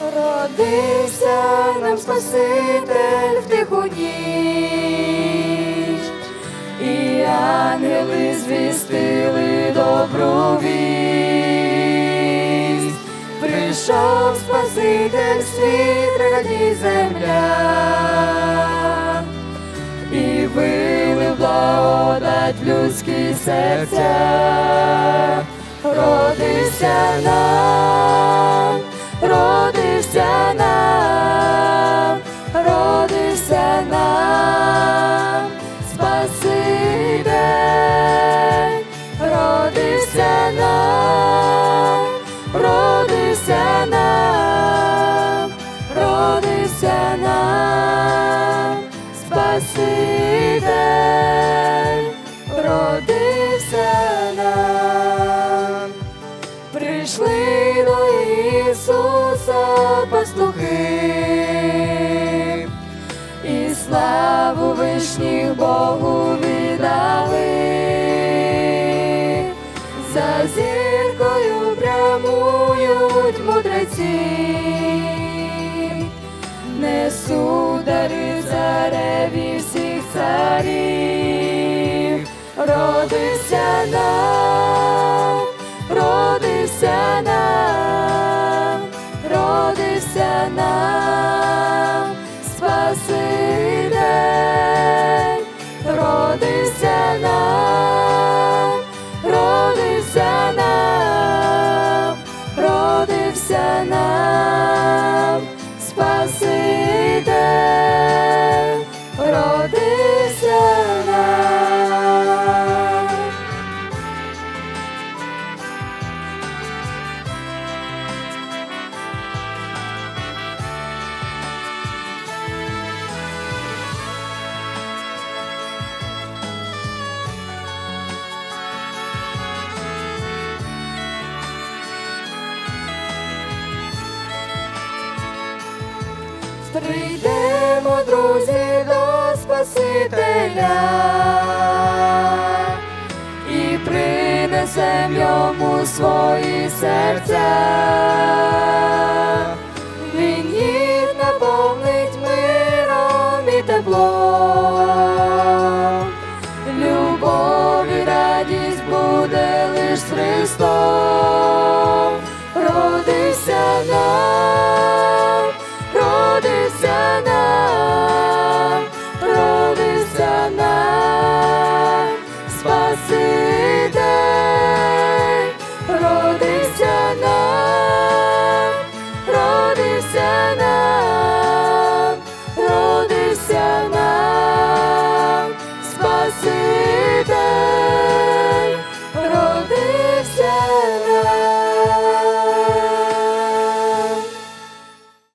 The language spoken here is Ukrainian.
Родився нам Спаситель в тиху ніч, і ангели звістили добру вість. Прийшов Спаситель світ, раді земля, і вилив благодать людські серця, славу вишніх Богу віддали, за зіркою прямують мудреці, не судари цареві всіх царів, родився нам, прийдемо, друзі, до Спасителя. І принесем йому свої серця, він їх наповнить миром і теплом, любов і радість буде лиш з Христом.